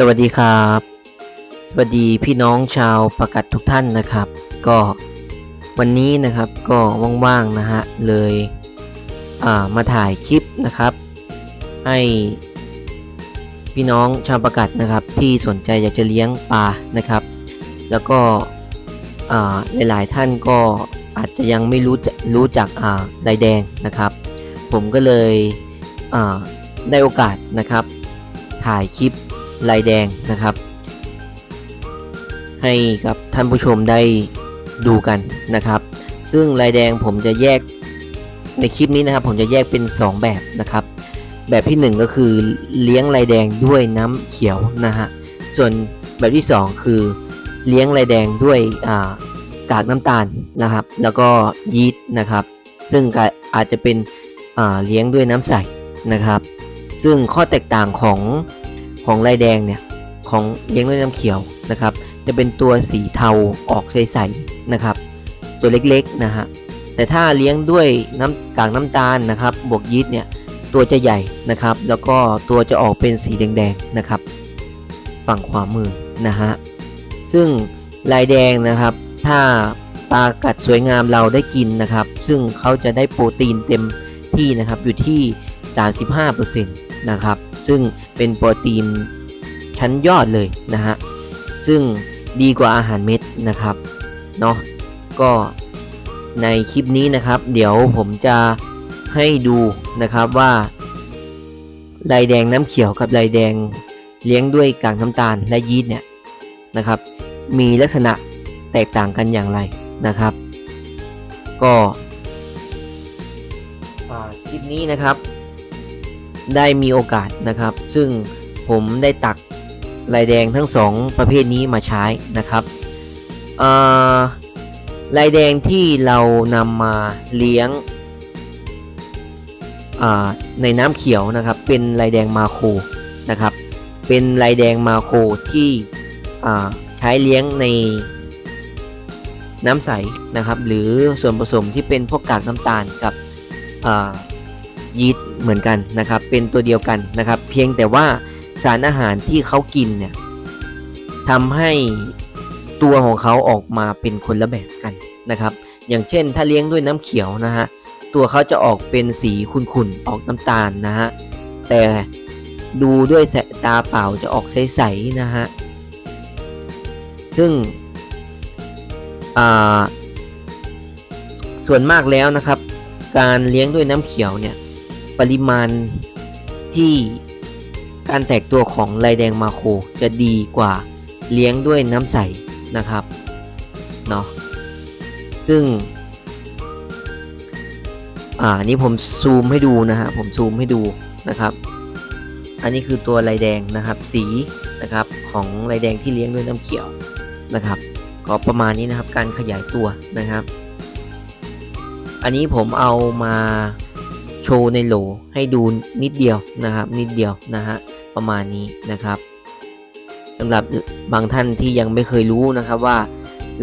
สวัสดีครับ สวัสดีพี่น้องชาวประกัดทุกท่านนะครับ ก็วันนี้นะครับก็ว่างๆนะฮะเลยมาถ่ายคลิปนะครับ ให้พี่น้องชาวประกัดนะครับ ที่สนใจอยากจะเลี้ยงปลานะครับ แล้วก็หลายๆท่านก็อาจจะยังไม่รู้รู้จักอ่าลายแดงนะครับ ผมก็เลยได้โอกาสนะครับ ถ่ายคลิป ลายแดงนะครับ ให้กับท่านผู้ชมได้ดูกันนะครับ ซึ่งลายแดงผมจะแยกในคลิปนี้นะครับ ผมจะแยกเป็น 2 แบบนะครับ แบบที่ 1 ก็คือเลี้ยงลายแดงด้วยน้ำเขียวนะฮะส่วนแบบที่ 2 คือเลี้ยงลายแดงด้วยกากน้ำตาลนะครับ แล้วก็ยีสต์นะครับ ซึ่งอาจจะเป็นเลี้ยงด้วยน้ำใสนะครับ ซึ่งข้อแตกต่างของ ของลายแดงเนี่ยของเลี้ยงด้วยน้ำเขียวนะครับ จะเป็นตัวสีเทาออกใสๆนะครับ ตัวเล็กๆนะฮะแต่ถ้าเลี้ยงด้วยน้ำกากน้ำตาลนะครับ บวกยีสต์เนี่ยตัวจะใหญ่นะครับ แล้วก็ตัวจะออกเป็นสีแดงๆนะครับ ฝั่งขวามือนะฮะซึ่งลายแดงนะครับ ถ้าปลากัดสวยงามเราได้กินนะครับ ซึ่งเขาจะได้โปรตีนเต็มที่นะครับอยู่ที่ 35%นะครับ ซึ่งเป็นโปรตีนชั้นยอดเลยนะฮะ ซึ่งดีกว่าอาหารเม็ดนะครับเนาะก็ในคลิปนี้นะครับ เดี๋ยวผมจะให้ดูนะครับว่าลายแดงน้ำเขียวกับลายแดงเลี้ยงด้วยกากน้ำตาลและยีสต์เนี่ยนะครับ มีลักษณะแตกต่างกันอย่างไรนะครับ ก็คลิปนี้นะครับ ได้มีโอกาสนะครับ ซึ่งผมได้ตักลายแดงทั้งสองประเภทนี้มาใช้นะครับลายแดงที่เรานำมาเลี้ยงในน้ำเขียวนะครับเป็นลายแดงมาโคนะครับ เป็นลายแดงมาโคที่ใช้เลี้ยงในน้ำใสนะครับ หรือส่วนผสมที่เป็นพวกกากน้ำตาลกับ ยีสต์เหมือนกันนะครับ เป็นตัวเดียวกันนะครับ เพียงแต่ว่าสารอาหารที่เขากินเนี่ยทำให้ตัวของเขาออกมาเป็นคนละแบบกันนะครับ อย่างเช่นถ้าเลี้ยงด้วยน้ำเขียวนะฮะตัวเขาจะออกเป็นสีขุ่นๆออกน้ำตาลนะฮะแต่ดูด้วยสายตาเปล่าจะออกใสๆนะฮะซึ่งส่วนมากแล้วนะครับ การเลี้ยงด้วยน้ำเขียวเนี่ย ปริมาณที่การแตกตัวของลายแดงมาโคจะดีกว่าเลี้ยงด้วยน้ำใสนะครับเนาะซึ่ง อ่านี่ผมซูมให้ดูนะฮะผมซูมให้ดูนะครับ อันนี้คือตัวลายแดงนะครับสีนะครับของลายแดงที่เลี้ยงด้วยน้ำเขียวนะครับก็ประมาณนี้นะครับการขยายตัวนะครับ อันนี้ผมเอามา โชว์ในโหลให้ดูนิดเดียวนะครับ นิดเดียวนะฮะประมาณนี้นะครับสำหรับบางท่านที่ยังไม่เคยรู้นะครับว่า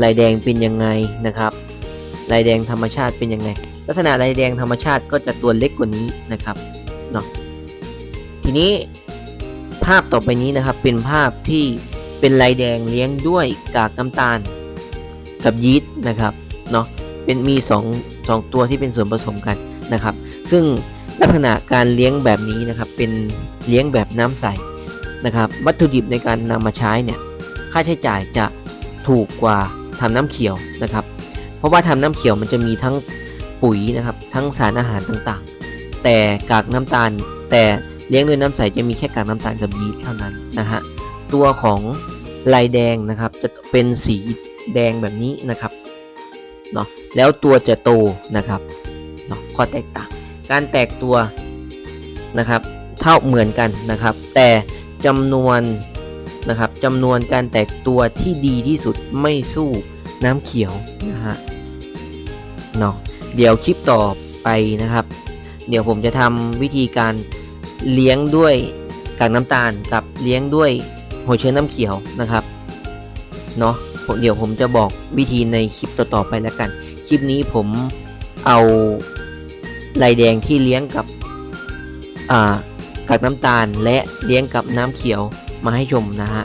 ลายแดงเป็นยังไงนะครับลายแดงธรรมชาติเป็นยังไง ลักษณะลายแดงธรรมชาติก็จะตัวเล็กกว่านี้นะครับเนาะทีนี้ภาพต่อไปนี้นะครับเป็นภาพที่เป็นลายแดงเลี้ยงด้วยกากน้ำตาลกับยีสต์นะครับเนาะเป็นมี2 2ตัวที่เป็นส่วนผสมกันนะครับ ซึ่งลักษณะการเลี้ยงแบบนี้นะครับเป็นเลี้ยงแบบน้ำใสนะครับ วัตถุดิบในการนำมาใช้เนี่ยค่าใช้จ่ายจะถูกกว่าทำน้ำเขียวนะครับ เพราะว่าทำน้ำเขียวมันจะมีทั้งปุ๋ยนะครับ ทั้งสารอาหารต่างๆ แต่กากน้ำตาล แต่เลี้ยงด้วยน้ำใสจะมีแค่กากน้ำตาลกับยีสต์เท่านั้นนะฮะตัวของลายแดงนะครับจะเป็นสีแดงแบบนี้นะครับเนาะแล้วตัวจะโตนะครับเนาะข้อแตกต่าง การแตกตัวนะครับ เท่าเหมือนกันนะครับ แต่จำนวนนะครับจำนวนการแตกตัวที่ดีที่สุดไม่สู้น้ำเขียวนะฮะเนาะเดี๋ยวคลิปต่อไปนะครับ เดี๋ยวผมจะทำวิธีการเลี้ยงด้วยกากน้ำตาลกับเลี้ยงด้วยหัวเชื้อน้ำเขียวนะครับเนาะเดี๋ยวผมจะบอกวิธีในคลิปต่อๆไปแล้วกัน คลิปนี้ผมเอา ลายแดงที่เลี้ยงกับกากน้ำตาลและเลี้ยงกับน้ำเขียวมาให้ชมนะฮะ